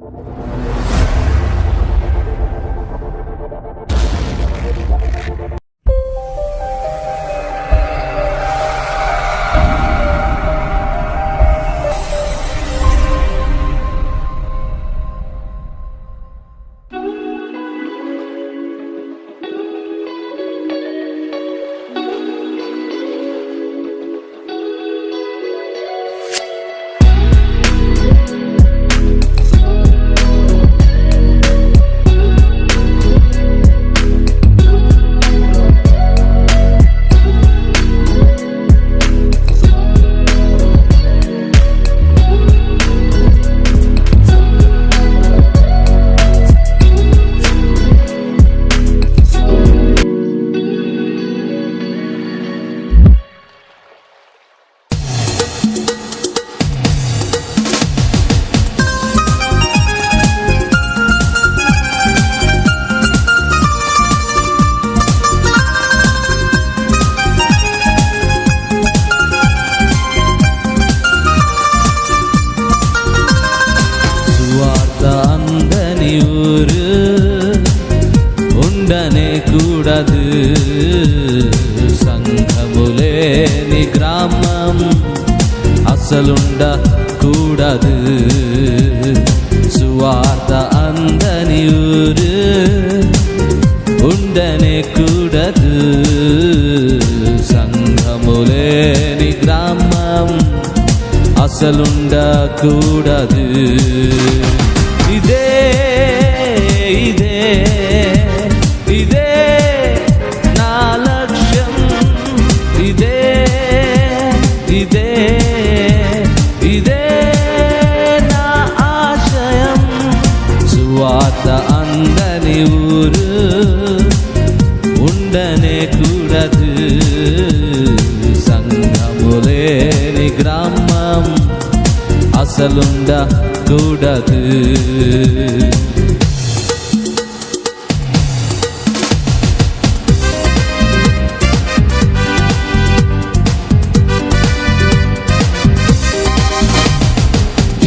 you కూడదు సంఘములేని గ్రామం అసలుండ కూడదు సువార్త అందని ఊరు ఉండనే కూడదు సంఘములేని గ్రామం అసలుండకూడదు ఇదే ఇదే ఇదే సువాత అందని ఊరు ఉండనే కూడదు సంఘములేని గ్రామం అసలుండ కూడదు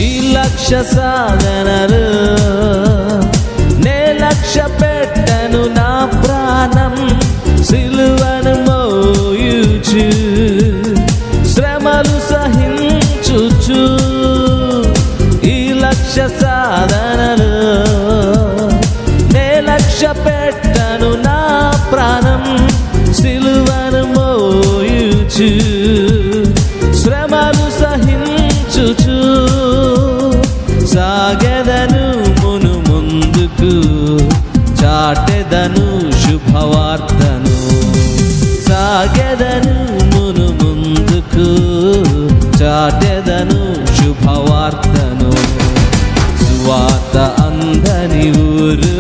ఈ లక్ష్య పెట్టను నా ప్రాణం సిలువను మోయుచు శ్రమలు సహించుచు సాగెదను మును ముందుకు చాటెదను శుభవార్తను సాగెదను మును ముందుకు చాటెదను శుభవార్తను సువార్త అందని ఊరు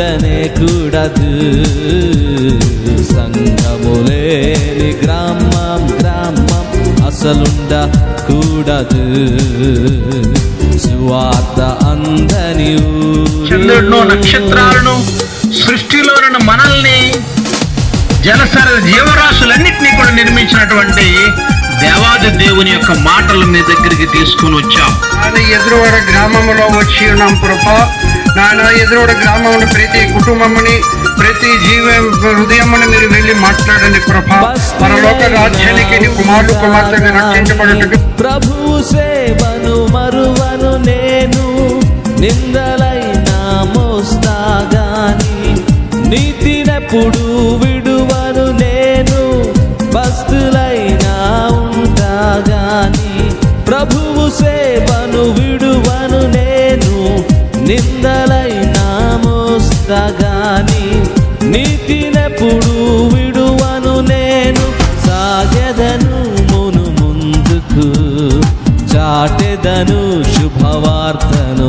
ఉండనే కూడదు. సంఘములేని గ్రామం గ్రామం అసలుండ కూడదు. సువార్త అందని చంద్రుడును ఊరు. నక్షత్రాలను సృష్టిలోని మనల్ని జలసర జీవరాశులన్నింటినీ కూడా నిర్మించినటువంటి దేవాది దేవుని యొక్క మాటలు మీ దగ్గరికి తీసుకుని వచ్చాం. ఎదురువాడ గ్రామంలో వచ్చి ఉన్నాం కృప నాయన ఎదురువాడ గ్రామంలో ప్రతి కుటుంబముని ప్రతి జీవ హృదయముని మీరు వెళ్ళి మాట్లాడండి కృప పరలోక రాజ్యానికి నీ కుమారుడు కుమార్తెగా రక్షించబడుటకు ప్రభువు సేవను మరువను నేను. నిందలైనా మోస్తాగాని నీతినెప్పుడు విడువను నేను. బస్తులైనా ఉంటాగాని నిందలైనా మోస్తగాని నీతినెప్పుడు విడువను నేను సాగెదను మును ముందుకు చాటెదను శుభవార్తను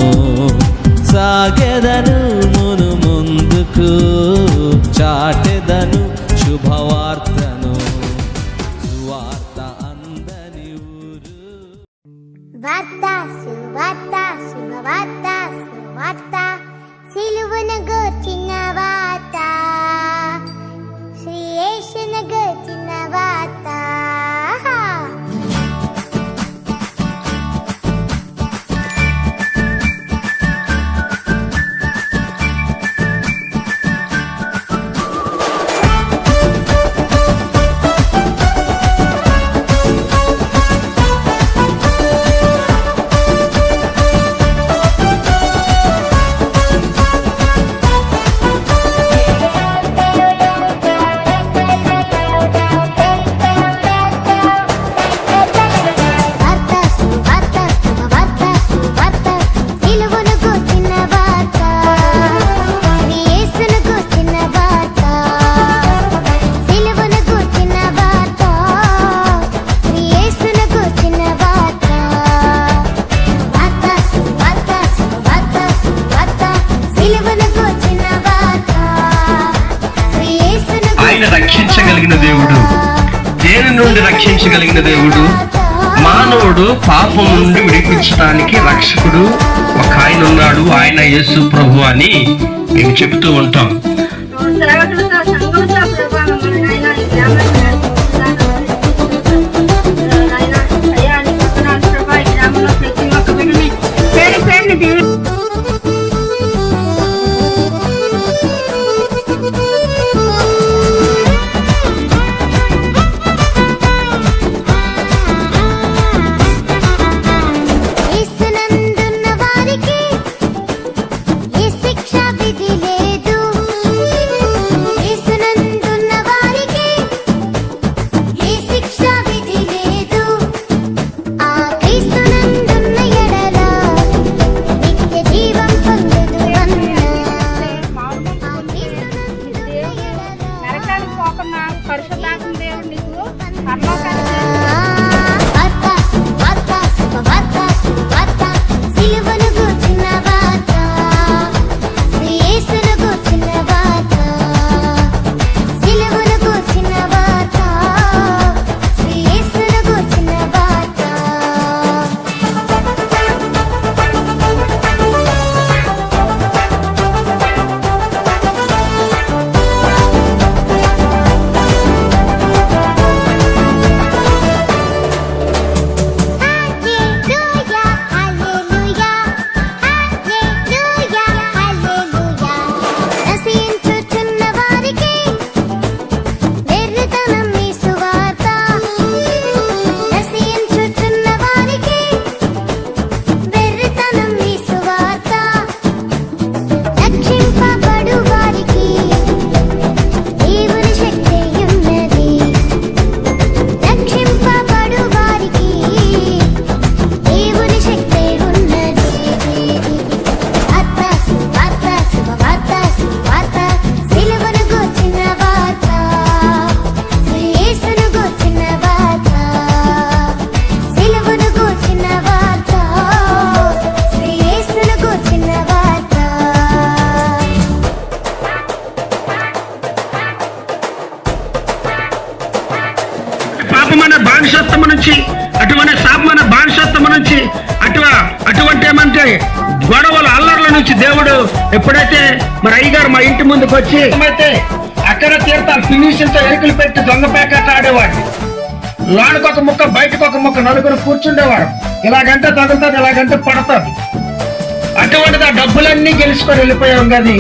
సాగెదను మును ముందుకు చాటెదను రక్షించగలిగిన దేవుడు. మానవుడు పాపం నుండి విడిపించడానికి రక్షకుడు ఒక ఆయన ఉన్నాడు ఆయన యేసు ప్రభు అని మేము చెబుతూ ఉంటాం. బానిసత్వము నుంచి అటువంటి శాపమైన బానిసత్వము నుంచి అటు అటువంటి ఏమంటే గొడవల అల్లర్ల నుంచి దేవుడు ఎప్పుడైతే మరి అయ్యగారు మా ఇంటి ముందుకు వచ్చి అయితే అక్కడ తీర్థాలు ఫినిషింగ్తో ఎరుకులు పెట్టి దొంగ ప్యాకెట్ ఆడేవాడిని లోనికి ఒక ముక్క బయటకు ఒక ముక్క నలుగురు కూర్చుండేవాడు ఇలాగంటే తగులుతుంది ఇలాగంటే పడుతుంది అటువంటిది ఆ డబ్బులన్నీ గెలుచుకొని వెళ్ళిపోయాం కానీ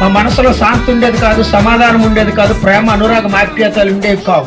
మా మనసులో శాంతి ఉండేది కాదు సమాధానం ఉండేది కాదు ప్రేమ అనురాగం ఆప్యాయతలు ఉండేవి కావు.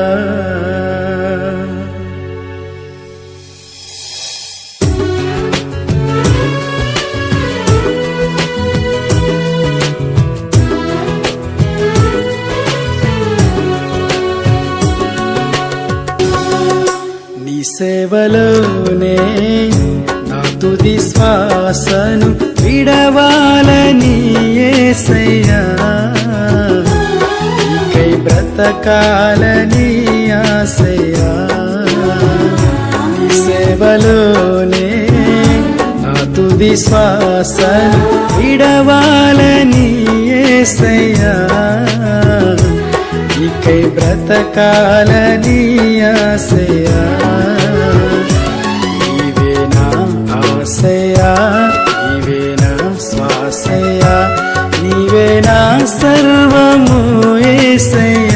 సేవలోనే నా తుది శ్వాసను విడవాలని ఏసయ్యా. నీకై బ్రతకాలని ఆశయ్యా. సేవలోనే నా తుది శ్వాసను విడవాలని ఏసయ్యా. ఇకై బ్రతకాలని ఆశయ్యా. ఏసయ్యా